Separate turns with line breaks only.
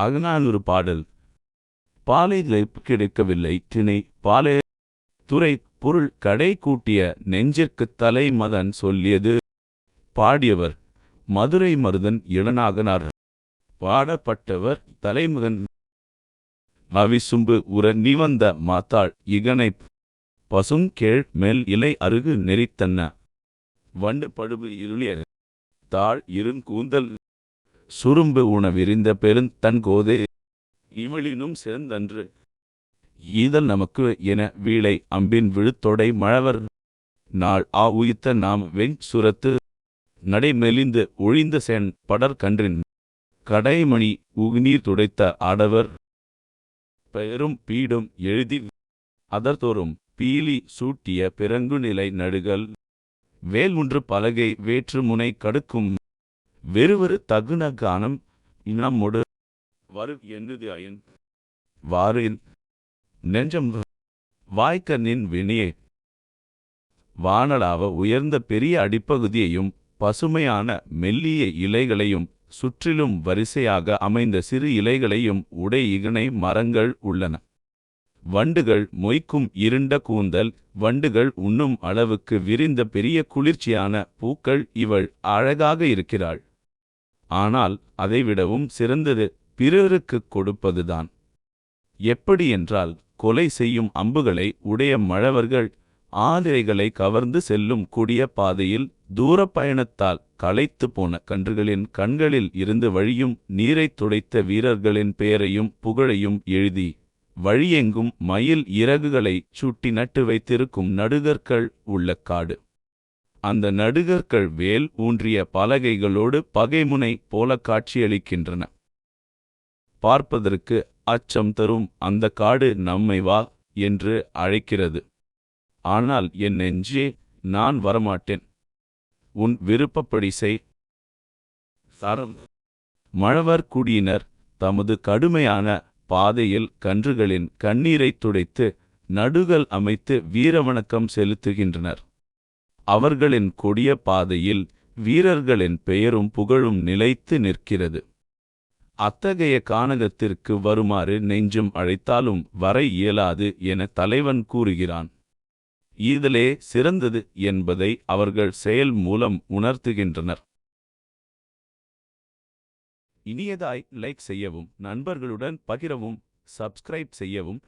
அகநானூறு பாடல். பாலை லைப் கிடைக்கவில்லை. திணை பாலே துறை பொருள் கடை கூட்டிய நெஞ்சிற்குத் தலை மதன் சொல்லியது. பாடியவர் மதுரை மருதன் இளனாகனார் பாடப்பட்டவர் தலைமகன். அவிசும்பு உற நிவந்த மாத்தாள் இகனைப் பசுங்கேழ் மேல் இலை அருகு நெறித்தன்ன. வண்டு படுபு இருளிய தாழ் இருங்கூந்தல் சுரும்பு உணவிரிந்த பெருந் தன் கோதே சிறந்தன்று. ஈதல் நமக்கு என வீளை அம்பின் விழுத்தொடை மழவர். நாள் ஆ உயித்த நாம் வெண் சுரத்து நடைமெலிந்து ஒழிந்த சென் படர் கன்றின். கடைமணி உகுநீர் துடைத்த ஆடவர். பெரும் பீடும் எழுதி அதர்தோறும் பீலி சூட்டிய பிறங்குநிலை நடுகள் வேல் ஒன்று பலகை வேற்று முனை கடுக்கும். வெறுவரு தகுன கானம் இனமொடு வரு என்னது அயன்? வாரின் நெஞ்சம் வாய்க்க நின் வினையே. வானலாவ உயர்ந்த பெரிய அடிப்பகுதியையும் பசுமையான மெல்லிய இலைகளையும் சுற்றிலும் வரிசையாக அமைந்த சிறு இலைகளையும் உடை இகனை மரங்கள் உள்ளன. வண்டுகள் மொய்க்கும் இருண்ட கூந்தல் வண்டுகள் உண்ணும் அளவுக்கு விரிந்த பெரிய குளிர்ச்சியான பூக்கள் இவள் அழகாக இருக்கிறாள். ஆனால் அதைவிடவும் சிறந்தது பிறருக்குக் கொடுப்பதுதான். எப்படியென்றால் கொலை செய்யும் அம்புகளை உடைய மழவர்கள் ஆதிரைகளை கவர்ந்து செல்லும் கூடிய பாதையில் தூரப் பயணத்தால் களைத்து போன கன்றுகளின் கண்களில் இருந்து வழியும் நீரைத் துடைத்த வீரர்களின் பெயரையும் புகழையும் எழுதி வழியெங்கும் மயில் இறகுகளை சுட்டி நட்டு வைத்திருக்கும் நடுகற்கள் உள்ள காடு. அந்த நடுகர்கள் வேல் ஊன்றிய பலகைகளோடு பகைமுனை போல காட்சியளிக்கின்றன. பார்ப்பதற்கு அச்சம் தரும் அந்த காடு நம்மை வா என்று அழைக்கிறது. ஆனால் என் நெஞ்சே நான் வரமாட்டேன். உன் விருப்பப்படி செய். தரம் மழவர் குடியினர் தமது கடுமையான பாதையில் கன்றுகளின் கண்ணீரைத் துடைத்து நடுகள் அமைத்து வீரவணக்கம் செலுத்துகின்றனர். அவர்களின் கொடிய பாதையில் வீரர்களின் பெயரும் புகழும் நிலைத்து நிற்கிறது. அத்தகைய கானகத்திற்கு வருமாறு நெஞ்சும் அழைத்தாலும் வர இயலாது என தலைவன் கூறுகிறான். இதிலே சிறந்தது என்பதை அவர்கள் செயல் மூலம் உணர்த்துகின்றனர். இனியதாய் லைக் செய்யவும் நண்பர்களுடன் பகிரவும் சப்ஸ்கிரைப் செய்யவும்.